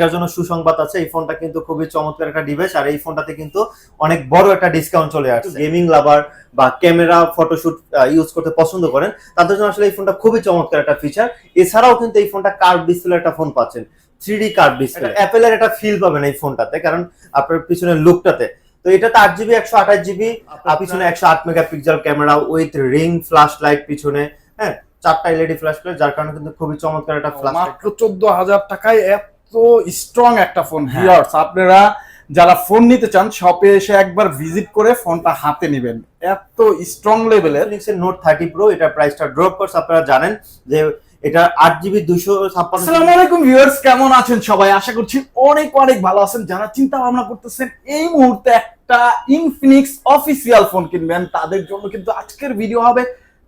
এটার জন্য সুসংবাদ আছে। এই ফোনটা কিন্তু খুবই চমৎকার একটা ডিভাইস আর এই ফোনটাতে কিন্তু অনেক বড় একটা ডিসকাউন্ট চলে আসছে। গেমিং লাভার বা ক্যামেরা ফটোশুট ইউজ করতে পছন্দ করেন তাদের জন্য আসলে এই ফোনটা খুবই চমৎকার একটা ফিচার এছাড়াও কিন্তু এই ফোনটা কার্ভ ডিসপ্লে একটা ফোন পাচ্ছেন। থ্রি ডি কার্ভ ডিসপ্লে অ্যাপেলের একটা ফিল পাবেন এই ফোনটাতে কারণ আপনার পিছনের লুকটাতে তো এটাতে আট জিবি একশো আঠাশ জিবি আর পিছনে একশো আট megapixel camera with ring flash light পিছনে হ্যাঁ চারটা এলইডি ফ্ল্যাশ লাইট যার কারণে কিন্তু খুবই চমৎকার একটা ফ্ল্যাশ মাত্র চোদ্দ হাজার টাকায় এত স্ট্রং একটা ফোন হ্যাঁ। ভিউয়ার্স আপনারা যারা ফোন নিতে চান শপে এসে একবার ভিজিট করে ফোনটা হাতে নেবেন। এত স্ট্রং লেভেলের নোট থার্টি প্রো এটা প্রাইসটা ড্রপ করছে আপনারা জানেন যে এটা আট জিবি দুশো ছাপ্পান্ন আসসালামু আলাইকুম ভিউয়ার্স কেমন আছেন সবাই? আশা করছি অনেক অনেক ভালো আছেন। যারা চিন্তা ভাবনা করতেছেন এই মুহূর্তে একটা ইনফিনিক্স অফিসিয়াল ফোন কিনবেন। তাদের জন্য কিন্তু আজকের ভিডিও হবে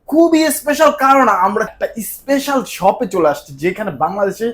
খুবই স্পেশাল কারণ আমরা একটা স্পেশাল শপে চলে আসছি যেখানে বাংলাদেশে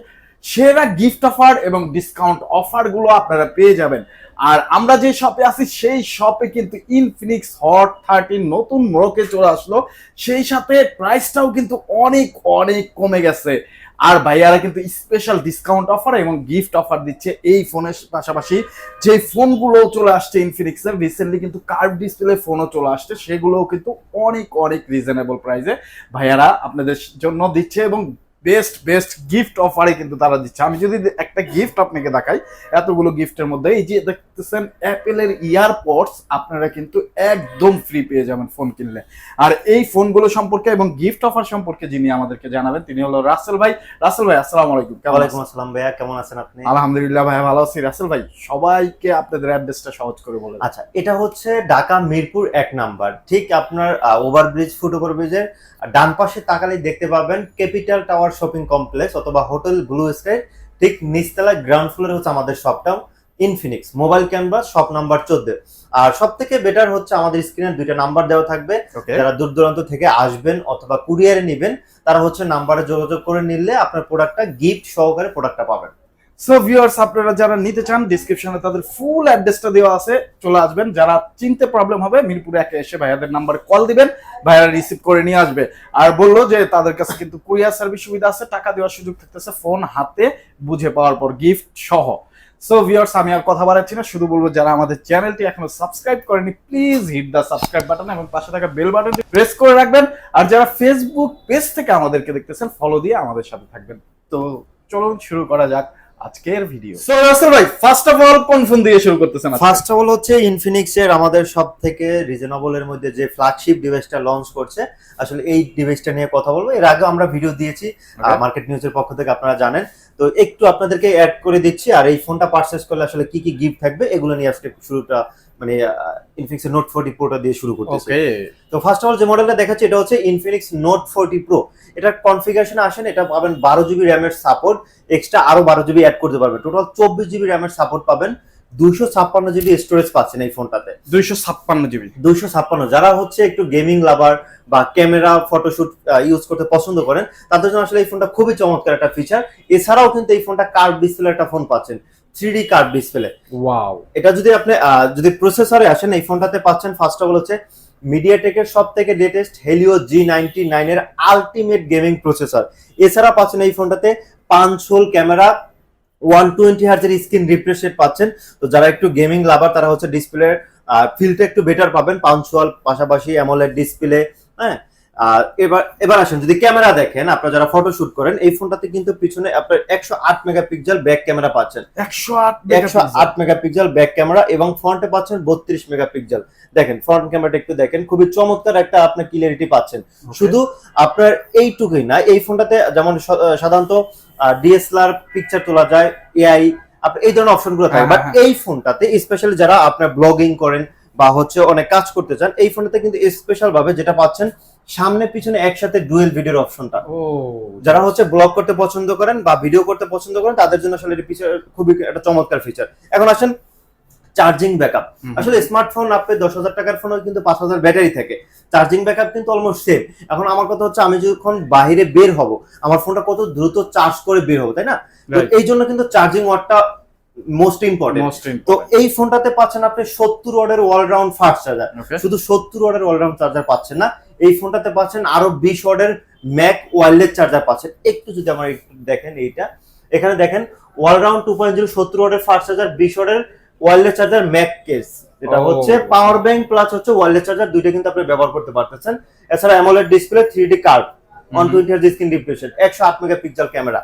সেরা গিফট অফার এবং ডিসকাউন্ট অফারগুলো আপনারা পেয়ে যাবেন। আর আমরা যে শপে আছি, সেই শপে কিন্তু ইনফিনিক্স হট থার্টিন নতুন মোড়কে চলে আসলো। সেই সাথে প্রাইসটাও কিন্তু অনেক অনেক কমে গেছে। আর ভাইয়ারা কিন্তু স্পেশাল ডিসকাউন্ট অফার এবং গিফট অফার দিচ্ছে এই ফোনের পাশাপাশি। যে ফোনগুলো চলে আসছে ইনফিনিক্সের রিসেন্টলি কিন্তু কার্ভ ডিসপ্লে ফোনও চলে আসছে। সেগুলোও কিন্তু অনেক অনেক রিজনেবল প্রাইসে ভাইয়ারা আপনাদের জন্য দিচ্ছে এবং বেস্ট বেস্ট গিফট অফারে কিন্তু তারা দিচ্ছে। আমি যদি একটা গিফট আপনাকে দেখাই এতগুলো গিফটের মধ্যে এই যে দেখতেছেন অ্যাপেলের ইয়ারপডস আপনারা কিন্তু একদম ফ্রি পেয়ে যাবেন ফোন কিনলে। আর এই ফোনগুলো সম্পর্কে এবং গিফট অফার সম্পর্কে যিনি আমাদেরকে জানাবেন তিনি হলো রাসেল ভাই। রাসেল ভাই আসসালামু আলাইকুম। ওয়ালাইকুম আসসালাম ভাইয়া কেমন আছেন আপনি? আলহামদুলিল্লাহ ভাই ভালো আছি। রাসেল ভাই সবাইকে আপনাদের অ্যাড্রেসটা সহজ করে বলে দিন। আচ্ছা এটা হচ্ছে ঢাকা মিরপুর এক নাম্বার। ঠিক আপনার ওভারব্রিজ ফুটওভার ব্রিজের ডান পাশে তাকালে দেখতে পাবেন ক্যাপিটাল টাওয়ার শপিং কমপ্লেক্স অথবা হোটেল ব্লু স্কাই। ঠিক নিচতলায় গ্রাউন্ড ফ্লোরে হচ্ছে আমাদের শপটা Infinix mobile canvas shop number চোদ্দ। আর সব থেকে বেটার হচ্ছে আমাদের স্ক্রিনে দুইটা নাম্বার দেওয়া থাকবে। যারা দূর দূরান্ত থেকে আসবেন অথবা কুরিয়ারে নেবেন তারা হচ্ছে নাম্বারে যোগাযোগ করে নিলে আপনার প্রোডাক্টটা গিফট সহকারে প্রোডাক্টটা পাবেন। সো ভিউয়ার্স আপনারা যারা নিতে চান ডিসক্রিপশনে তাদের ফুল অ্যাড্রেসটা দেওয়া আছে, চলে আসবেন। যারা চিনতে প্রবলেম হবে, মিরপুরে একে এসে ভাইয়াদের নাম্বারে কল দিবেন, ভাইয়ারা রিসিভ করে নিয়ে আসবে। আর বলল যে, তাদের কাছে কিন্তু কুরিয়ার সার্ভিস সুবিধা আছে, টাকা দেওয়ার সুযোগ থাকতেছে ফোন হাতে বুঝে পাওয়ার পর গিফট সহ। সো ভিউয়ার্স আমি আর কথা বাড়াচ্ছি না, শুধু বলব যারা আমাদের চ্যানেলটি এখনও সাবস্ক্রাইব করেনি please hit the subscribe button এবং পাশে থাকা বেল বাটনটি প্রেস করে রাখবেন। আর যারা ফেসবুক পেজ থেকে আমাদেরকে দেখতেছেন ফলো দিয়ে আমাদের সাথে থাকবেন। তো, চলুন শুরু করা যাক। আজকের ভিডিও সো রাসেল ভাই ফার্স্ট অফ অল কোন ফোন দিয়ে শুরু করতেছেন? ফার্স্ট অফ অল হচ্ছে ইনফিনিক্স এর আমাদের সব থেকে রিজনেবল এর মধ্যে যে ফ্ল্যাগশিপ ডিভাইসটা লঞ্চ করছে আসলে এই ডিভাইসটা নিয়ে কথা বলব এর আগে আমরা ভিডিও দিয়েছি. মার্কেট নিউজের পক্ষ থেকে আপনারা জানেন তো একটু আপনাদেরকে অ্যাড করে দিচ্ছি আর এই ফোনটা পারচেজ করলে আসলে কি কি গিফট থাকবে এগুলো নিয়ে আজকে শুরুটা মানে ইনফিনিক্স নোট ফোর্টি প্রোটা দিয়ে শুরু করতেছি। তো ফার্স্ট অফ অল যে মডেলটা দেখাচ্ছি এটা হচ্ছে ইনফিনিক্স নোট ফোর্টি প্রো এটার কনফিগারেশন আসেন এটা পাবেন বারো জিবি র্যামের সাপোর্ট এক্সট্রা আরও বারো জিবি অ্যাড করতে পারবেন। টোটাল চব্বিশ জিবি র্যামের সাপোর্ট পাবেন দুশো ছাপ্পান্ন জিবি স্টোরেজ পাচ্ছেন এই ফোনটাতে দুইশো ছাপ্পান্ন জিবি দুইশো ছাপ্পান্ন। যারা হচ্ছে একটু গেমিং লাভার বা ক্যামেরা ফটোশুট ইউজ করতে পছন্দ করেন তাদের জন্য আসলে এই ফোনটা খুবই চমৎকার একটা ফিচার এছাড়াও কিন্তু এই ফোনটা কার্ভ ডিসপ্লে একটা ফোন পাচ্ছেন। থ্রি কার্ড ডিসপ্লে ওয়াও এটা যদি আপনি যদি প্রসেসরে আসেন এই ফোনটাতে পাচ্ছেন ফার্স্ট অফ অল হচ্ছে মিডিয়াটেকের সব থেকে লেটেস্ট হেলিও জি নাইনটি নাইনের আলটিমেট গেমিং প্রসেসর এছাড়া পাচ্ছেন এই ফোনটাতে পাঁচ হোল ক্যামেরা ওয়ান টোয়েন্টি হার্জের স্ক্রিন রিফ্রেশ রেট পাচ্ছেন। তো যারা একটু গেমিং লাভার তারা হচ্ছে ডিসপ্লে ফিলটা একটু বেটার পাবেন। পাঞ্চুয়াল পাশাপাশি অ্যামোলেড ডিসপ্লে হ্যাঁ? আর এবার এবার আসেন যদি ক্যামেরা দেখেন আপনারা যারা ফটো শুট করেন এই ফোনটাতে কিন্তু পিছনে আপনার একশো আট মেগাপিক্সেল ব্যাক ক্যামেরা পাচ্ছেন। একশো আট একশো আট মেগাপিক্সেল ব্যাক ক্যামেরা এবং ফ্রন্টে পাচ্ছেন বত্রিশ মেগাপিক্সেল দেখেন ফ্রন্ট ক্যামেরাটা একটু দেখেন খুবই চমৎকার একটা আপনার ক্লিয়ারিটি পাচ্ছেন। শুধু আপনার এইটুকুই না এই ফোনটাতে যেমন সাধারণত ডিএসএলআর পিকচার তোলা যায় এআই আপনার এই ধরনের অপশনগুলো থাকে। হ্যাঁ, বাট হ্যাঁ। এই ফোনটাতে স্পেশালি যারা আপনার ব্লগিং করেন বা হচ্ছে অনেক কাজ করতে চান এই ফোনটাতে কিন্তু স্পেশাল ভাবে যেটা পাচ্ছেন সামনে পিছনে একসাথে ডুয়েল ভিডিওর অপশনটা। ও যারা হচ্ছে ব্লগ করতে পছন্দ করেন বা ভিডিও করতে পছন্দ করেন তাদের জন্য আসলে এটি ফিচার খুবই একটা চমৎকার ফিচার এখন আসেন চার্জিং ব্যাকআপ আসলে স্মার্টফোন আপনি দশ হাজার টাকার ফোনে কিন্তু পাঁচ হাজার ব্যাটারি থাকে। চার্জিং ব্যাকআপ কিন্তু অলমোস্ট সেম এখন আমার কথা হচ্ছে আমি যখন বাইরে বের হব আমার ফোনটা কত দ্রুত চার্জ করে বের হব তাই না? তো এই জন্য কিন্তু চার্জিং ওয়াটটা মোস্ট ইম্পর্টেন্ট তো এই ফোনটাতে পাচ্ছেন আপনি সত্তর ওয়ার্ডের অলরাউন্ড ফাস্ট চার্জার শুধু সত্তর ওয়ার্ডের অলরাউন্ড চার্জার পাচ্ছেন না। এই ফোনটাতে পাচ্ছেন আরও বিশ ওয়ার্ডের ম্যাক ওয়্যারলেস চার্জার পাচ্ছেন। একটু যদি আমার একটু দেখেন এইটা। এখানে দেখেন অলরাউন্ড টু পয়েন্ট জিরো সত্তর ওয়াটের ফাস্ট চার্জার বিশ ওয়াটের ওয়ারলেস চার্জার ম্যাক কেস। এটা হচ্ছে পাওয়ার ব্যাংক প্লাস হচ্ছে ওয়ারলেস চার্জার দুইটা কিন্তু আপনি ব্যবহার করতে পারতেছেন। এছাড়া AMOLED display three D curve one twenty screen রিফ্রেশন একশো আট মেগাপিক্সেল ক্যামেরা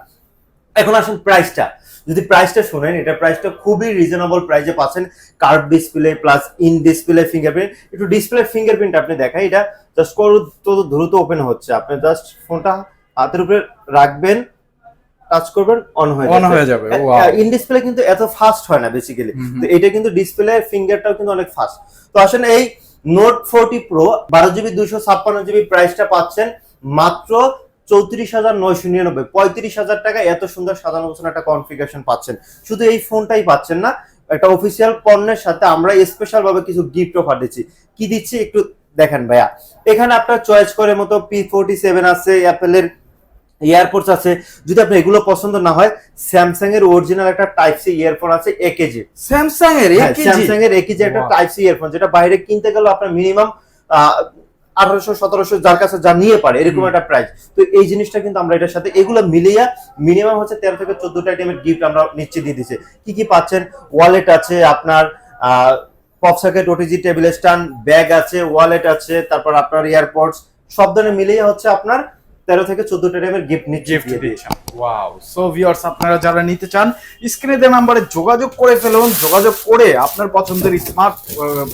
এখন আসুন প্রাইসটা যদি প্রাইসটা শোনেন এটা প্রাইসটা খুবই রিজনেবল প্রাইসে পাচ্ছেন। Curve display plus in display fingerprint একটু ডিসপ্লে ফিঙ্গারপ্রিন্ট আপনি দেখাই এটা জাস্ট তো দ্রুত ওপেন হচ্ছে। আপনি জাস্ট ফোনটা হাতের উপরে রাখবেন টাচ করবেন অন হয়ে অন হয়ে যাবে. ইন ডিসপ্লে কিন্তু এত ফাস্ট হয় না বেসিক্যালি। তো এটা কিন্তু ডিসপ্লে ফিঙ্গারটাও কিন্তু অনেক ফাস্ট তো আসলে এই নোট ফোরটি প্রো বারো জিবি দুইশো ছাপ্পান্ন জিবি প্রাইসটা পাচ্ছেন। মাত্র চৌত্রিশ হাজার নয়শো নিরানব্বই পঁয়ত্রিশ হাজার টাকা এত সুন্দর সাজানো গোছানো একটা কনফিগারেশন পাচ্ছেন। শুধু এই ফোনটাই পাচ্ছেন না একটা অফিসিয়াল পণ্যের সাথে আমরা স্পেশাল ভাবে কিছু গিফট অফার দিচ্ছি। কি দিচ্ছি একটু দেখেন ভাইয়া। এখানে আপনার চয়েস করে মতো পি ফোর্টি সেভেন আছে অ্যাপেলের এয়ারপোর্টস আছে। যদি আপনার এগুলো পছন্দ না হয় স্যামসাং এর অরিজিনাল একটা টাইপ সি ইয়ারফোন আছে একেজি স্যামসাং এর স্যামসাং এর একেজি একটা. টাইপ সি ইয়ারফোন যেটা বাইরে কিনতে গেলে আপনার মিনিমাম আঠারোশো সতেরোশো যার কাছে যা নিয়ে পারে এরকম একটা প্রাইস তো এই জিনিসটা কিন্তু আমরা এটার সাথে এগুলো মিলিয়ে মিনিমাম হচ্ছে তেরো থেকে চোদ্দটা আইটেমের গিফট আমরা নিশ্চিত দিয়ে দিচ্ছি কি কি পাচ্ছেন? ওয়ালেট আছে আপনার pop socket OTG table stand bag আছে ওয়ালেট আছে তারপর আপনার এয়ারপোর্টস সব ধরনের মিলিয়ে হচ্ছে আপনার তেরো থেকে চোদ্দটা আইটেমের গিফট গিফট দিয়েছেন ওয়াও সো ভিউয়ার্স আপনারা যারা নিতে চান স্ক্রিনে দেওয়া নাম্বারে যোগাযোগ করে ফেলুন। যোগাযোগ করে আপনার পছন্দের স্মার্ট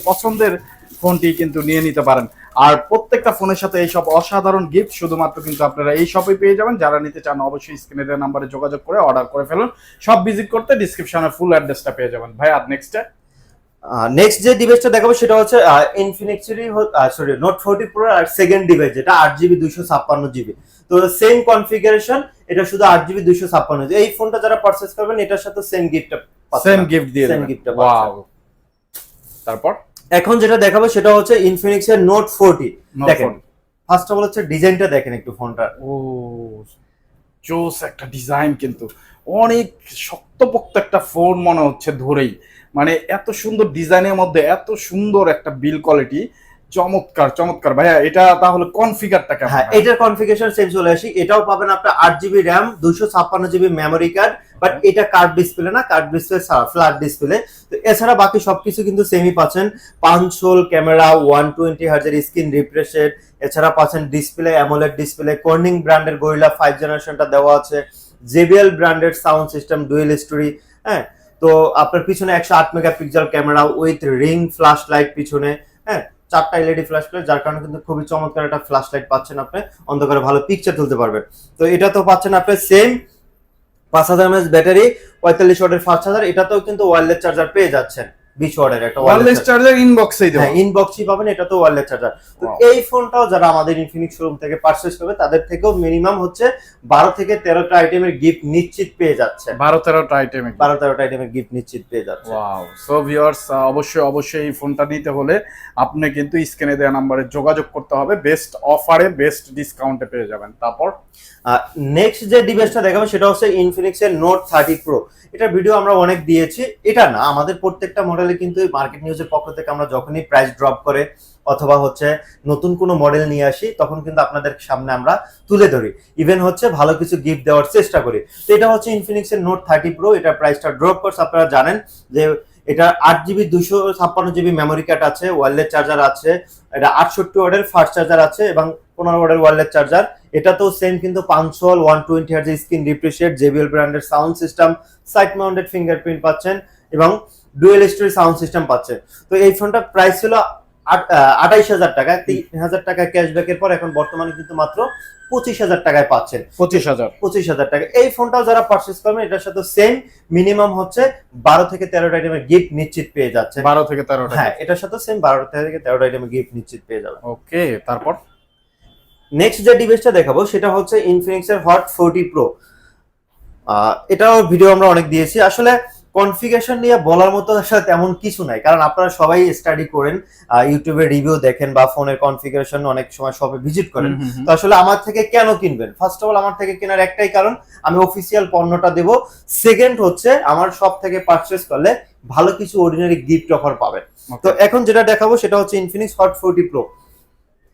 পছন্দের ফোনটি কিন্তু নিয়ে নিতে পারেন। আর প্রত্যেকটা ফোনের সাথে এইসব অসাধারণ গিফট শুধুমাত্র কিন্তু আপনারা এই শপে পেয়ে যাবেন। যারা নিতে চান অবশ্যই স্ক্রিনের নাম্বারে যোগাযোগ করে অর্ডার করে ফেলুন। সব ভিজিট করতে ডিসক্রিপশনে ফুল অ্যাড্রেসটা পেয়ে যাবেন। ভাই আর নেক্সটে নেক্সট যে ডিভাইসটা দেখাবো সেটা হচ্ছে ইনফিনিক্সেরই সরি নোট ফোরটি প্রো আর সেকেন্ড ডিভাইস যেটা আট জিবি দুইশো ছাপ্পান্ন জিবি তো সেম কনফিগারেশন এটা শুধু আট জিবি দুইশো ছাপ্পান্ন। এই ফোনটা যারা পারচেস করবেন এটার সাথে সেম গিফটটা সেম গিফট দিয়ে Same দেবেন। gift টা ওয়াও তারপর? এখন যেটা দেখাবো সেটা হচ্ছে ইনফিনিক্স এর নোট ফোরটি দেখেন ফার্স্ট অফ অল হচ্ছে ডিজাইনটা দেখেন একটু ফোনটা ও জোস একটা ডিজাইন কিন্তু। অনেক শক্তপোক্ত একটা ফোন মনে হচ্ছে ধরেই। মানে এত সুন্দর ডিজাইনের মধ্যে এত সুন্দর একটা বিল কোয়ালিটি চমৎকার চমৎকার। ভাইয়া এটা তাহলে কনফিগারটা কেমন? হ্যাঁ এটার কনফিগারেশন সেম চলে আসি। এটাও পাবেন আপনার আট জিবি র্যাম দুশো ছাপ্পান্ন জিবি মেমোরি কার্ড বাট এটা কার্ড ডিসপ্লে না কার্ড ডিসপ্লে ছাড়া ফ্ল্যাট ডিসপ্লে তো এছাড়া বাকি সবকিছু কিন্তু সেমই পাচ্ছেন। পাঁচশোল ক্যামেরা ওয়ান টোয়েন্টি হাজার স্ক্রিন রিফ্রেশেড এছাড়া পাচ্ছেন ডিসপ্লে অ্যামোলেড ডিসপ্লে কর্নিং ব্র্যান্ডের গরিলা ফাইভ জেনারেশনটা দেওয়া আছে। জেবিএল ব্র্যান্ডের সাউন্ড সিস্টেম ডুয়েল স্টোরি হ্যাঁ? তো আপনার পিছনে একশো আট megapixel camera with ring flash light পিছনে হ্যাঁ? চারটা এলইডি ফ্ল্যাশ লাইট যার কারণে কিন্তু খুবই চমৎকার একটা ফ্ল্যাশ লাইট পাচ্ছেন আপনি। অন্ধকারে ভালো পিকচার তুলতে পারবেন। তো এটা তো পাচ্ছেন আপনি সেম পাঁচ হাজার এমএস ব্যাটারি পঁয়তাল্লিশ ওয়াটের ফাস্ট চার্জার এটাতেও কিন্তু ওয়ারলেস চার্জার পেয়ে যাচ্ছেন। বিশ ওয়াটের একটা ওয়্যারলেস চার্জার ইনবক্সেই দেবো। হ্যাঁ ইনবক্সই পাবেন এটা তো ওয়্যারলেস চার্জার তো এই ফোনটাও যারা আমাদের ইনফিনিক্স শোরুম থেকে পারচেস করবে তাদের থেকেও মিনিমাম হচ্ছে বারো থেকে তেরোটা আইটেমের গিফট নিশ্চিত পেয়ে যাচ্ছে। বারো তেরোটা আইটেম বারো তেরোটা আইটেমের গিফট নিশ্চিত পেয়ে যাচ্ছে। ওয়াও সো ভিউয়ার্স অবশ্যই অবশ্যই এই ফোনটা নিতে হলে আপনি কিন্তু স্ক্রিনে দেওয়া নাম্বারে যোগাযোগ করতে হবে বেস্ট অফারে বেস্ট ডিসকাউন্টে পেয়ে যাবেন। তারপর? নেক্সট যে ডিভাইসটা দেখাবো সেটা হচ্ছে ইনফিনিক্স এর নোট থার্টি প্রো এটা ভিডিও আমরা অনেক দিয়েছি। এটা না আমাদের প্রত্যেকটা মডেলে কিন্তু মার্কেট নিউজের পক্ষ থেকে আমরা যখনই প্রাইস ড্রপ করে অথবা হচ্ছে নতুন কোনো মডেল নিয়ে আসি, তখন কিন্তু আপনাদের সামনে আমরা তুলে ধরি। ইভেন হচ্ছে ভালো কিছু গিফট দেওয়ার চেষ্টা করি। তো এটা হচ্ছে ইনফিনিক্স এর নোট থার্টি প্রো এটা প্রাইসটা ড্রপ করছে। আপনারা জানেন যে এটা আট জিবি দুশো ছাপ্পান্ন জিবি মেমোরি কার্ড আছে ওয়ারলেস চার্জার আছে, এটা আটষট্টি ওয়ার্ডের ফাস্ট চার্জার আছে এবং পনেরো ওয়ার্ডের ওয়ারলেস চার্জার এটা তো সেম কিন্তু পাঁচশো one twenty hertz screen refresh rate JBL ব্র্যান্ডের sound system side mounted fingerprint পাচ্ছেন। এবং ডুয়েল স্টোরি সাউন্ড সিস্টেম পাচ্ছে। তো এই ফোনটার প্রাইস ছিল আঠাইশ হাজার টাকা। তিন হাজার টাকা ক্যাশব্যাকের পর এখন বর্তমানে কিন্তু মাত্র পঁচিশ হাজার টাকায় পাচ্ছেন। পঁচিশ হাজার। পঁচিশ হাজার টাকা। এই ফোনটাও যারা পারচেস করবেন এটার সাথে সেম মিনিমাম হচ্ছে বারো থেকে তেরোটা আইটেমের গিফট নিশ্চিত পেয়ে যাচ্ছে বারো থেকে তেরোটা হ্যাঁ এটার সাথে সেম বারো থেকে তেরোটা আইটেমের গিফট নিশ্চিত পেয়ে যাবেন। ওকে তারপর? নেক্সট যে ডিভাইসটা দেখাবো সেটা হচ্ছে ইনফিনিক্স এর হট ফোরটি প্রো এটাও ভিডিও আমরা অনেক দিয়েছি। আসলে কনফিগারেশন নিয়ে বলার মতো আসলে তেমন কিছু নাই। কারণ আপনারা সবাই স্টাডি করেন ইউটিউবে রিভিউ দেখেন বা ফোনের কনফিগারেশন অনেক সময় শপে ভিজিট করেন। তো আসলে আমার থেকে কেন কিনবেন? ফার্স্ট অফ অল আমার থেকে কেনার একটাই কারণ আমি অফিসিয়াল পণ্যটা দেব। সেকেন্ড হচ্ছে আমার সব থেকে পারচেস করলে ভালো কিছু অর্ডিনারি গিফট অফার পাবেন। তো এখন যেটা দেখাবো সেটা হচ্ছে ইনফিনিক্স হট ফোরটি প্রো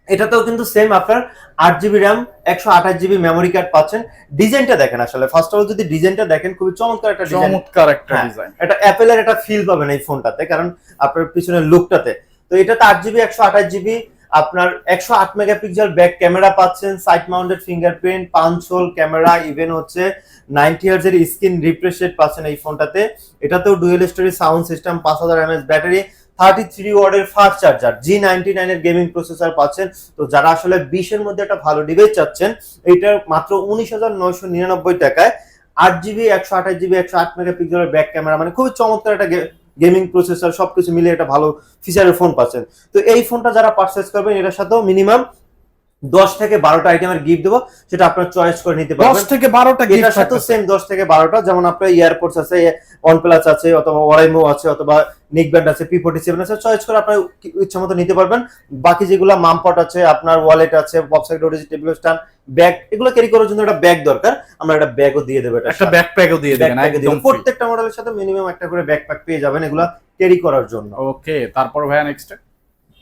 এটাতেও কিন্তু সেম আপনার আট জিবি র্যাম একশো আঠাশ জিবি মেমোরি কার্ড পাচ্ছেন। ডিজাইনটা দেখেন আসলে। ফার্স্ট অফ অল যদি ডিজাইনটা দেখেন খুবই চমৎকার একটা চমৎকার একটা হ্যাঁ। ডিজাইন এটা অ্যাপেলের একটা ফিল পাবেন এই ফোনটাতে কারণ আপনার পিছনের লুকটাতে তো এটাতে আট জিবি একশো আঠাশ জিবি আপনার একশো আট মেগাপিক্সেল ব্যাক ক্যামেরা পাচ্ছেন সাইড মাউন্টেড ফিঙ্গারপ্রিন্ট পাঁচ হোল ক্যামেরা ইভেন হচ্ছে নাইনটি ইয়ার্স এর স্ক্রিন রিফ্রেশ রেট পাচ্ছেন এই ফোনটাতে এটাতেও ডুয়েল স্টোরি সাউন্ড সিস্টেম পাঁচ হাজার এমএস ব্যাটারি থার্টি থ্রি ওয়ার্ডের ফাস্ট চার্জার জি নাইনটি নাইনের গেমিং প্রসেসর পাচ্ছেন। তো যারা আসলে বিশের মধ্যে একটা ভালো ডিভাইস চাচ্ছেন এইটার মাত্র উনিশ হাজার নয়শো নিরানব্বই টাকায়। আট জিবি একশো আঠাশ জিবি একশো আট মেগাপিক্সেলের ব্যাক ক্যামেরা মানে খুবই চমৎকার একটা গেমিং প্রসেসর সবকিছু মিলে একটা ভালো ফিচারের ফোন পাচ্ছেন। তো এই ফোনটা যারা পারচেস করবেন, এটার সাথেও মিনিমাম দশ থেকে বারোটা আইটেমের গিফট দেবো সেটা আপনার চয়েস করে নিতে পারবেন। দশ থেকে বারোটা এটার সাথেও সেম দশ থেকে বারোটা যেমন আপনার ইয়ারপোর্টস আছে ওয়ানপ্লাস আছে অথবা ওয়ারাইমো আছে অথবা নিক ব্যান্ড আছে পি ফোর্টি সেভেন আছে চয়েস করে আপনার ইচ্ছা মতো নিতে পারবেন। বাকি যেগুলো মামপট আছে আপনার ওয়ালেট আছে website OTG table stand bag এগুলো ক্যারি করার জন্য একটা ব্যাগ দরকার। আমরা একটা ব্যাগও দিয়ে দেবো একটা ব্যাকপ্যাকও দিয়ে দেবেন একদম প্রত্যেকটা মডেলের সাথে মিনিমাম একটা করে ব্যাকপ্যাক পেয়ে যাবেন এগুলা ক্যারি করার জন্য। ওকে তারপর ভাইয়া নেক্সট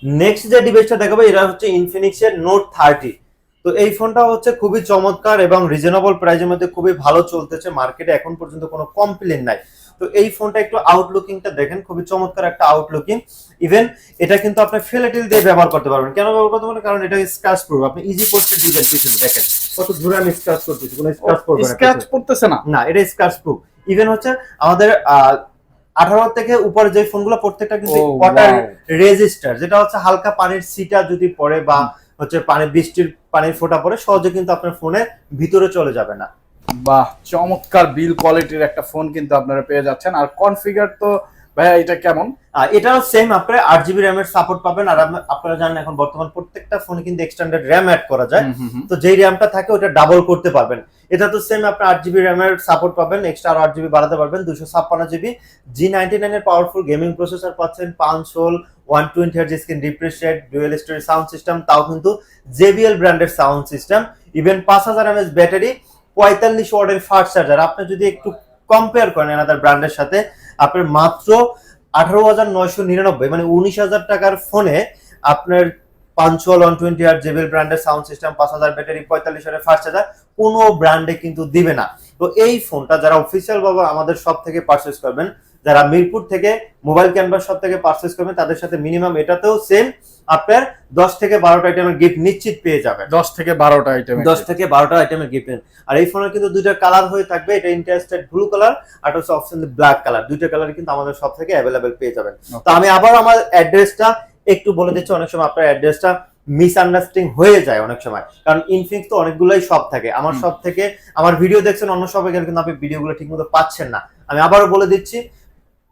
নেক্সট যে ডিভাইসটা দেখাবো এটা হচ্ছে ইনফিনিক্স এর নোট থার্টি তো এই ফোনটা হচ্ছে খুবই চমৎকার এবং রিজনেবল প্রাইসের মধ্যে খুবই ভালো চলতেছে। মার্কেটে এখন পর্যন্ত কোনো কমপ্লেন নাই। তো এই ফোনটা একটু আউটলুকিংটা দেখেন খুবই চমৎকার একটা আউটলুকিং ইভেন এটা কিন্তু আপনি ফেলেটিল দিয়ে ব্যবহার করতে পারবেন। কেন ব্যবহার করতে পারবেন? কারণ এটা স্ক্র্যাচ প্রুফ আপনি ইজি করতে দিবেন পিছনে দেখেন। কত দূরে আমি স্ক্র্যাচ করতেছি কোনো স্ক্র্যাচ করবে না স্ক্র্যাচ। পড়তেছে না। না এটা স্ক্র্যাচ প্রুফ ইভেন হচ্ছে আমাদের আঠারো থেকে উপরে যে ফোনগুলো প্রত্যেকটা কিন্তু Oh, ওয়াটার রেজিস্টার যেটা হচ্ছে হালকা পানির সিটা যদি পড়ে বা হচ্ছে পানি বৃষ্টির পানির ফোঁটা পড়ে সহজে কিন্তু আপনার ফোনে ভিতরে চলে যাবে না। বাহ চমৎকার বিল কোয়ালিটির একটা ফোন কিন্তু আপনারা পেয়ে যাচ্ছেন। আর কনফিগার তো ভাইয়া এটা কেমন? এটাও সেম আপনার আট জিবি র্যামের সাপোর্ট পাবেন। আর আপনারা জানেন এখন বর্তমান প্রত্যেকটা ফোনে কিন্তু এক্সটেন্ডেড র্যাম অ্যাড করা যায়। তো যেই র্যামটা থাকে ওটা ডাবল করতে পারবেন। এটা তো সেম আপনার আট জিবি র্যামের সাপোর্ট পাবেন এক্সট্রা আরও আট জিবি বাড়াতে পারবেন। দুশো ছাপ্পান্ন জিবি জি নাইনটি নাইনের পাওয়ারফুল গেমিং প্রসেসর পাচ্ছেন পাঁচ hole one twenty hertz screen refresh rate dual stereo sound system তাও কিন্তু জেবিএল ব্র্যান্ডের সাউন্ড সিস্টেম ইভেন পাঁচ হাজার এমএস ব্যাটারি পঁয়তাল্লিশ ওয়ার্ডের ফাস্ট চার্জার আপনি যদি একটু কম্পেয়ার করেন এনাদের ব্র্যান্ডের সাথে আপনার মাত্র আঠারো হাজার নয়শো নিরানব্বই মানে উনিশ হাজার টাকার ফোনে আপনার পাঞ্চুয়াল ওয়ান টোয়েন্টি আর জেবেল ব্র্যান্ডের সাউন্ড সিস্টেম পাঁচ হাজার, ব্যাটারি পঁয়তাল্লিশ হাজার ফার্স্ট হাজার কোনো ব্র্যান্ডে কিন্তু দিবে না। তো এই ফোনটা যারা অফিসিয়াল ভাবে আমাদের সব থেকে পারচেস করবেন যারা মিরপুর থেকে মোবাইল ক্যানভাস সব থেকে পারচেস করবেন তাদের সাথে মিনিমাম এটাতেও সেম আপনার দশ থেকে বারোটা আইটেমের গিফট নিশ্চিত পেয়ে যাবেন। দশ থেকে বারোটা আইটেম দশ থেকে বারোটা আইটেমের গিফট আর এই ফোনের কিন্তু দুইটা কালার হয়ে থাকবে এটা ইন্টারেস্টেড ব্লু কালার আর হচ্ছে অপশন ব্ল্যাক কালার দুইটা কালার কিন্তু আমাদের সব থেকে অ্যাভেলেবেল পেয়ে যাবেন। তো আমি আবার আমার অ্যাড্রেসটা একটু বলে দিচ্ছি অনেক সময় আপনার অ্যাড্রেসটা মিসআন্ডারস্ট্যান্ডিং হয়ে যায় অনেক সময়। কারণ ইনফিনিক্স তো অনেকগুলোই সব থাকে। আমার সব থেকে আমার ভিডিও দেখছেন অন্য শপে গেলে কিন্তু আপনি ভিডিওগুলো ঠিকমতো পাচ্ছেন না। আমি আবারও বলে দিচ্ছি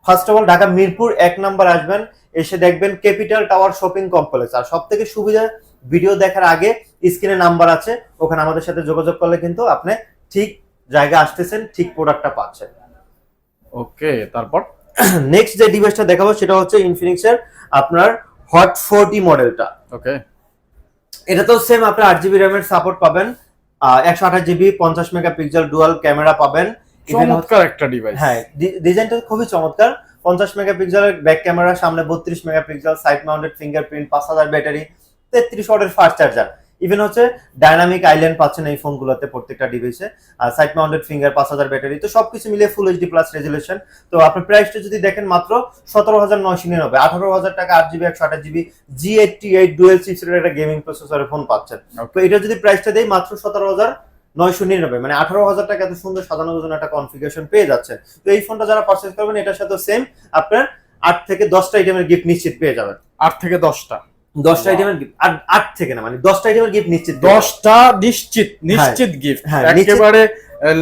first of all Dhaka Mirpur এক নাম্বার আসবেন এসে দেখবেন ক্যাপিটাল টাওয়ার শপিং কমপ্লেক্স আর সব থেকে সুবিধা ভিডিও দেখার আগে স্ক্রিনে নাম্বার আছে ওখানে আমাদের সাথে যোগাযোগ করলে কিন্তু আপনি ঠিক জায়গা আসতেছেন ঠিক প্রোডাক্টটা পাচ্ছেন। ওকে তারপর? নেক্সট যে ডিভাইসটা দেখাবো সেটা হচ্ছে ইনফিনিক্স এর আপনার হট ফোরটি মডেলটা ওকে এটা তো সেম আপনি আট জিবি র্যামের সাপোর্ট পাবেন একশো আঠাশ জিবি পঞ্চাশ মেগা পিক্সেল ডুয়াল ক্যামেরা পাবেন চমৎকার একটা ডিভাইস হ্যাঁ ডিজাইনটা খুবই চমৎকার। পঞ্চাশ মেগা পিক্সেলের ব্যাক ক্যামেরা সামনে বত্রিশ mega pixel side mounted fingerprint পাঁচ হাজার ব্যাটারি তেত্রিশ ওয়াটের ফাস্ট চার্জার ইভেন হচ্ছে ডাইনামিক আইল্যান্ড পাচ্ছেন এই ফোনগুলোতে প্রত্যেকটা ডিভাইসে আর সাইড মাউন্টেড ফিঙ্গার পাঁচ হাজার ব্যাটারি তো সবকিছু মিলিয়ে ফুল এইচডি প্লাস রেজুলেশন তো আপনার প্রাইসটা যদি দেখেন মাত্র সতেরো হাজার নয়শো নিরানব্বই আঠারো হাজার টাকা আট জিবি একশো আঠাশ GB G eighty eight dual চিপসের একটা গেমিং প্রসেসরের ফোন পাচ্ছেন। তো এটা যদি প্রাইসটা দেই মাত্র সতেরো হাজার নয়শো নিরানব্বই মানে আঠারো হাজার টাকা এত সুন্দর সাজানো জন্য একটা কনফিগারেশন পেয়ে যাচ্ছেন। তো এই ফোনটা যারা পারচেস করবেন এটার সাথে সেম আপনার আট থেকে দশটা আইটেমের গিফট নিশ্চিত পেয়ে যাবেন। আট থেকে দশটা। দশটা. আইটেমের গিফট আট থেকে না মানে দশটা আইটেমের গিফট নিশ্চিত দশটা নিশ্চিত নিশ্চিত গিফট হ্যাঁ, একেবারে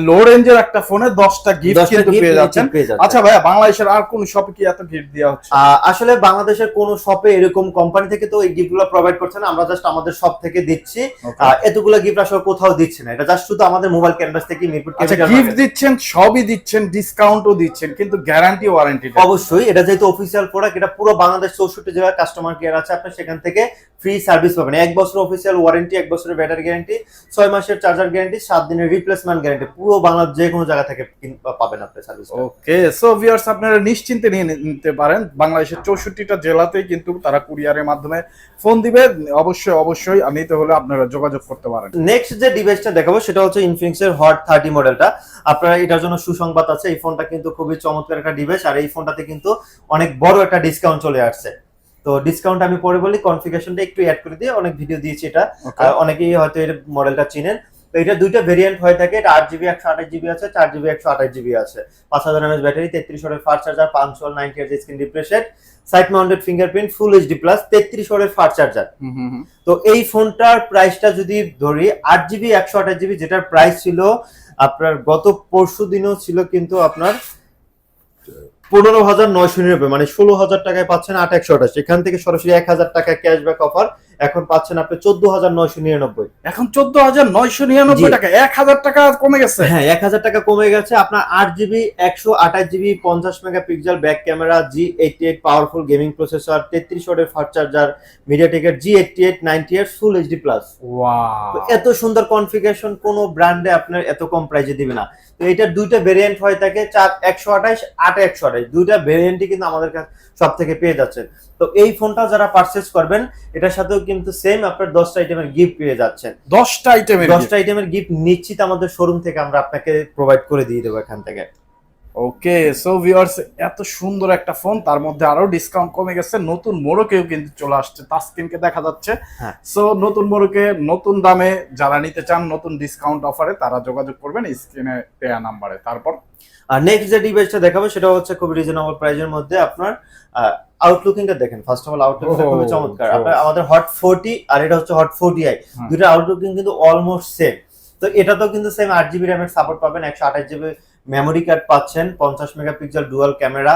লো রেঞ্জের একটা ফোনে দশটা গিফট কিন্তু পেয়ে যাচ্ছেন। আচ্ছা ভাইয়া বাংলাদেশের আর কোন শপে কি এত গিফট দেওয়া হচ্ছে? আসলে বাংলাদেশের কোন শপে এরকম কোম্পানি থেকে তো এই গিফটগুলো প্রোভাইড করছে না। আমরা জাস্ট আমাদের শপ থেকে দিচ্ছি। এতগুলো গিফট আসলে কোথাও দিচ্ছে না। এটা জাস্ট শুধু আমাদের মোবাইল ক্যানভাস থেকে মিরপুর আচ্ছা গিফট দিচ্ছেন সবই দিচ্ছেন ডিসকাউন্টও দিচ্ছেন কিন্তু গ্যারান্টি ওয়ারেন্টি অবশ্যই এটা যেহেতু অফিসিয়াল প্রোডাক্ট এটা পুরো বাংলাদেশ চৌষট্টি জেলার কাস্টমার কেয়ার আছে আপনি সেখান থেকে। ফ্রি সার্ভিস পাবেন। এক বছর অফিসিয়াল ওয়ারেন্টি এক বছরের ব্যাটারি গ্যারান্টি ছয় মাসের চার্জার গ্যারান্টি সাত দিনের রিপ্লেসমেন্ট গ্যারান্টি পুরো বাংলার যে কোনো জায়গা থেকে কিন- পাবেন আপনি সার্ভিস ওকে সো ভিউয়ার্স আপনারা নিশ্চিন্তে নিয়ে নিতে পারেন। বাংলাদেশের চৌষট্টিটা জেলাতেই কিন্তু তারা কুরিয়ারের মাধ্যমে ফোন দিবে। অবশ্যই অবশ্যই নিতে হলে আপনারা যোগাযোগ করতে পারেন। নেক্সট যে ডিভাইসটা দেখাবো সেটা হচ্ছে ইনফিনিক্স এর হট থার্টি মডেলটা আপনারা এটার জন্য সুসংবাদ আছে এই ফোনটা কিন্তু খুবই চমৎকার একটা ডিভাইস আর এই ফোনটাতে কিন্তু অনেক বড় একটা ডিসকাউন্ট চলে আসছে। তো ডিসকাউন্ট আমি পরে বলি কনফিগারেশনটা একটু অ্যাড করে দিয়ে অনেক ভিডিও দিয়েছি এটা। অনেকেই হয়তো এর মডেলটা চিনেন। তো এটা দুইটা ভেরিয়েন্ট হয়ে থাকে এটা আট জিবি একশো আঠাশ জিবি আছে চার জিবি একশো আঠাশ জিবি আছে। পাঁচ হাজার এমএস ব্যাটারি তেত্রিশ ওয়াটের ফাস্ট চার্জার পাঁচশো ninety hertz screen refresh side mounted fingerprint full HD plus তেত্রিশ ওয়াটের ফাস্ট চার্জার। তো এই ফোনটার প্রাইসটা যদি ধরি আট জিবি একশো আঠাশ জিবি যেটার প্রাইস ছিল আপনার গত পরশু দিনও ছিল কিন্তু আপনার পনেরো হাজার নয়শো নিরানব্বই মানে ষোলো হাজার টাকায় পাচ্ছেন আট একশো আঠাশ। এখান থেকে সরাসরি এক হাজার টাকা ক্যাশব্যাক অফার এখন পাচ্ছেন আপনি চোদ্দ হাজার নয়শো নিরানব্বই। এখন চোদ্দ হাজার নয়শো নিরানব্বই টাকা। এক হাজার টাকা কমে গেছে। হ্যাঁ এক হাজার টাকা কমে গেছে। আপনার আট জিবি একশো আঠাশ জিবি পঞ্চাশ mega megapixel back camera G eighty eight powerful gaming processor তেত্রিশ ওয়াটের fast charger মিডিয়াটেকের G eighty eight ninety eight full HD plus এত সুন্দর কনফিগারেশন কোন ব্র্যান্ডে আপনার এত কম প্রাইসে দিবে না। তো এটা দুইটা ভেরিয়েন্ট হয়ে থাকে চার একশো আঠাশ আট একশো আঠাশ। দুইটা ভেরিয়েন্টই কিন্তু আমাদের কাছে সব থেকে পেয়ে যাচ্ছেন। তো এই ফোনটা যারা পারচেস করবেন এটার সাথেও কিন্তু সেম আপনার দশটা আইটেমের গিফট পেয়ে যাচ্ছেন। দশটা আইটেমের দশটা আইটেমের গিফট নিশ্চিত আমাদের শোরুম থেকে আমরা আপনাকে প্রোভাইড করে দিয়ে দেবো এখান থেকে। ওকে সো ভিউয়ার্স এত সুন্দর একটা ফোন তার মধ্যে আরও ডিসকাউন্ট কমে গেছে। নতুন মোড়কেও কিন্তু চলে আসছে তাস্কিনকে দেখা যাচ্ছে। হ্যাঁ। সো নতুন মোড়কে নতুন দামে যারা নিতে চান নতুন ডিসকাউন্ট অফারে তারা যোগাযোগ করবেন স্ক্রিনে দেয়া নাম্বারে তারপর? আর নেক্সট যে ডিভাইসটা দেখাবো সেটা হচ্ছে খুব রিজনেবল প্রাইসের মধ্যে আপনার আউটলুকিংটা দেখেন। ফার্স্ট অফ অল আউটলুকিংটা খুবই চমৎকার। আপনার আমাদের হট ফোরটি আর এটা হচ্ছে হট ফোরটি আই। দুটো আউটলুকিং কিন্তু অলমোস্ট সেম তো এটাতেও কিন্তু সেম আট জিবি র্যামের সাপোর্ট পাবেন একশো আঠাশ জিবি মেমোরি কার্ড পাচ্ছেন পঞ্চাশ মেগাপিক্সেল ডুয়াল ক্যামেরা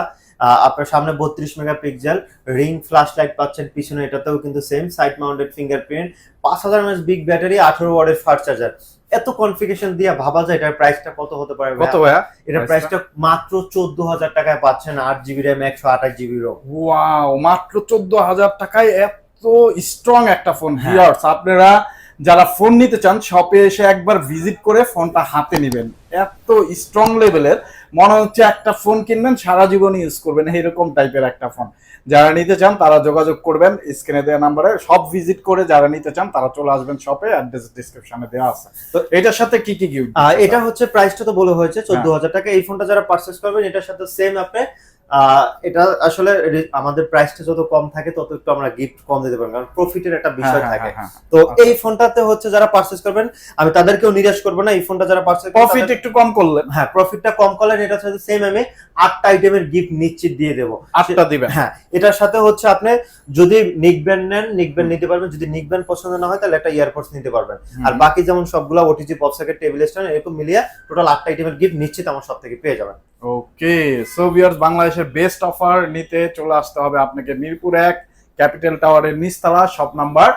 আপনার সামনে বত্রিশ মেগাপিক্সেল রিং ফ্ল্যাশ লাইট পাচ্ছেন পিছনে এটাতেও কিন্তু সেম সাইড মাউন্টেড ফিঙ্গারপ্রিন্ট পাঁচ হাজার এমএস বিগ ব্যাটারি আঠারো ওয়ার্ডের ফাস্ট চার্জার এত কনফিগারেশন দিয়ে ভাবা যায় এটার প্রাইসটা কত হতে পারে কত ভাইয়া? এটার প্রাইসটা মাত্র চোদ্দ হাজার টাকায় পাচ্ছেন আট জিবি র্যাম একশো আঠাশ জিবি রোম ওয়াও মাত্র চোদ্দ হাজার টাকায় এত স্ট্রং একটা ফোন হ্যাঁ। ভিউয়ার্স আপনারা যারা ফোন নিতে চান শপে এসে একবার ভিজিট করে ফোনটা হাতে নেবেন। এত স্ট্রং লেভেলের মনে হচ্ছে একটা ফোন কিনবেন সারা জীবন ইউজ করবেন এরকম টাইপের একটা ফোন যারা নিতে চান তারা যোগাযোগ করবেন স্ক্রিনে দেওয়া নাম্বারে সব ভিজিট করে যারা নিতে চান তারা চলে আসবেন শপে অ্যাড্রেস ডিসক্রিপশনে দেওয়া আছে। তো এটার সাথে কি কি গিফট এটা হচ্ছে প্রাইসটা তো বলে হয়েছে চোদ্দ হ্যাঁ। হাজার টাকা। এই ফোনটা যারা পারচেস করবেন এটার সাথে সেম আপনি এটা আসলে আমাদের প্রাইসটা যত কম থাকে তত একটু আমরা গিফট কম দিতে পারব কারণ প্রফিটের একটা বিষয় থাকে। তো আচ্ছা। এই ফোনটাতে হচ্ছে যারা পারচেস করবেন আমি তাদেরকেও নিরাশ করব না এই ফোনটা যারা পারচেস প্রফিট একটু কম করলেন। হ্যাঁ প্রফিটটা কম করলেন এটার সাথে সেম আমি আটটা আইটেমের গিফট নিশ্চিত দিয়ে দেবো। আটটা দিবেন। হ্যাঁ এটার সাথে হচ্ছে আপনি যদি নিক ব্যান্ড নেন নিক ব্যান্ড নিতে পারবেন যদি নিক ব্যান্ড পছন্দ না হয় তাহলে একটা ইয়ারপডস নিতে পারবেন। আর বাকি যেমন সবগুলো OTG pop socket table stand এরকম মিলিয়ে টোটাল আটটা আইটেমের গিফট নিশ্চিত আমার সব থেকে পেয়ে যাবেন। ওকে সো ভিউয়ার্স বাংলাদেশের বেস্ট অফার নিতে চলে আসতে হবে আপনাকে মিরপুর এক ক্যাপিটাল টাওয়ারের নিচতলা শপ নাম্বার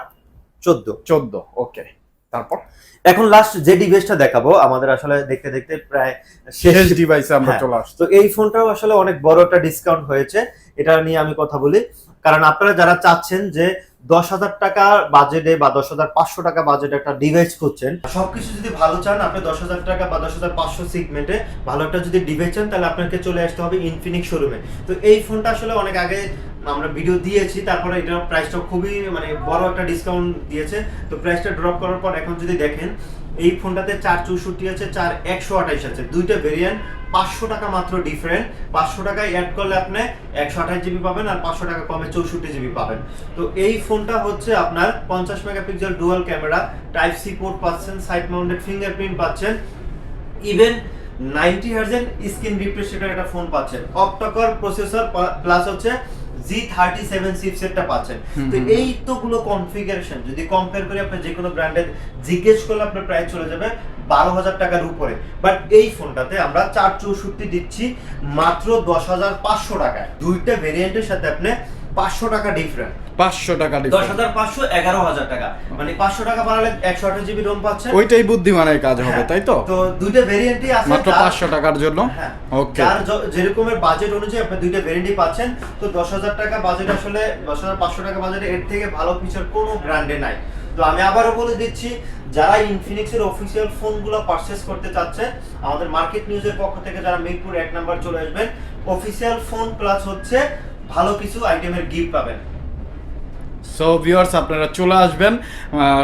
চোদ্দ। চোদ্দ ওকে তারপর? এখন লাস্ট যে ডিভাইসটা দেখাবো আমাদের আসলে দেখতে দেখতে প্রায় শেষ ডিভাইসে আমরা হ্যাঁ। চলে আসছি। তো এই ফোনটাও আসলে অনেক বড় একটা ডিসকাউন্ট হয়েছে এটা নিয়ে আমি কথা বলি। কারণ আপনারা যারা চাচ্ছেন যে দশ হাজার টাকা বাজেটে বা দশ হাজার পাঁচশো টাকা বাজেটে একটা ডিভাইস খুঁজছেন। সবকিছু যদি ভালো চান, আপনি দশ হাজার টাকা বা দশ হাজার পাঁচশো সিগমেন্টে ভালো একটা যদি ডিভাইস চান, তাহলে আপনাকে চলে আসতে হবে ইনফিনিক্স শোরুমে তো এই ফোনটা আসলে অনেক আগে আমরা ভিডিও দিয়েছি, তারপরে এটার প্রাইসটা খুবই মানে বড় একটা ডিসকাউন্ট দিয়েছে। তো প্রাইসটা ড্রপ করার পর এখন যদি দেখেন, এই ফোনটাতে চার চৌষট্টি আছে, চার একশো আঠাইশ আছে। দুইটা ভেরিয়েন্ট পাঁচশো টাকা মাত্র ডিফারেন্ট পাঁচশো টাকায় অ্যাড করলে আপনি একশো আঠাশ জিবি পাবেন আর পাঁচশো টাকা কমে চৌষট্টি জিবি পাবেন। তো এই ফোনটা হচ্ছে আপনার পঞ্চাশ megapixel dual camera type C port পাচ্ছেন সাইড মাউন্টেড ফিঙ্গারপ্রিন্ট পাচ্ছেন ইভেন নাইনটি হার্জেন স্ক্রিন রিফ্রেশ একটা ফোন পাচ্ছেন। অপটকর প্রসেসর প্লাস হচ্ছে জি থার্টি সেভেন চিপসেটটা পাচ্ছেন। তো এই তো গুলো কনফিগারেশন যদি কম্পেয়ার করে আপনি যে কোনো ব্র্যান্ডের জিজ্ঞেস করলে আপনার প্রায় চলে যাবে বারো হাজার টাকার উপরে। বাট এই ফোনটাতে আমরা চার চৌষট্টি দিচ্ছি মাত্র দশ হাজার পাঁচশো টাকায়। দুইটা ভেরিয়েন্টের সাথে আপনি পাঁচশো টাকা ডিফারেন্ট পাঁচশো টাকা দশ হাজার পাঁচশো এগারো হাজার টাকা। মানে পাঁচশো টাকা বাড়ালে একশো আঠাশ জিবি রোম পাচ্ছেন। ওইটাই বুদ্ধিমানের কাজ হবে হ্যাঁ, তাই তো? তো দুইটা ভেরিয়েন্টই আছে মাত্র পাঁচশো টাকার জন্য? হ্যাঁ, ওকে যেরকমের বাজেট অনুযায়ী আপনি দুইটা ভেরিয়েন্টই পাচ্ছেন তো দশ হাজার টাকা বাজেট আসলে দশ হাজার পাঁচশো টাকা বাজেটে এর থেকে ভালো ফিচার কোনো ব্র্যান্ডে নাই। তো আমি আবারও বলে দিচ্ছি যারা ইনফিনিক্সের অফিসিয়াল ফোনগুলো পারচেস করতে চাচ্ছেন আমাদের মার্কেট নিউজের পক্ষ থেকে যারা মিরপুর এক নাম্বার চলে আসবেন অফিসিয়াল ফোন প্লাস হচ্ছে ভালো কিছু আইটেমের গিফট পাবেন। সো ভিউয়ার্স আপনারা চলে আসবেন।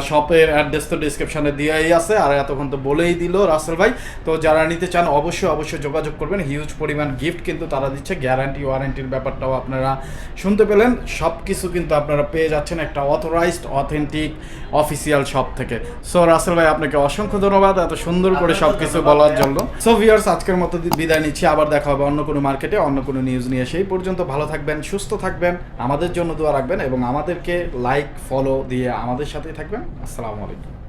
শপের অ্যাড্রেস তো ডিসক্রিপশনে দিয়েই আছে। আর এতক্ষণ তো বলেই দিল রাসেল ভাই। তো যারা নিতে চান অবশ্যই অবশ্যই যোগাযোগ করবেন। হিউজ পরিমাণ গিফট কিন্তু তারা দিচ্ছে। গ্যারান্টি ওয়ারেন্টির ব্যাপারটাও আপনারা শুনতে পেলেন। সব কিছু কিন্তু আপনারা পেয়ে যাচ্ছেন একটা অথরাইজড অথেন্টিক অফিসিয়াল শপ থেকে। সো রাসেল ভাই আপনাকে অসংখ্য ধন্যবাদ এত সুন্দর করে সব কিছু বলার জন্য। সো ভিউয়ার্স আজকের মতো বিদায় নিচ্ছি। আবার দেখা হবে অন্য কোনো মার্কেটে অন্য কোনো নিউজ নিয়ে। সেই পর্যন্ত ভালো থাকবেন সুস্থ থাকবেন। আমাদের জন্য দোয়া রাখবেন এবং আমাদেরকে লাইক ফলো দিয়ে আমাদের সাথেই থাকবেন। আসসালামু আলাইকুম।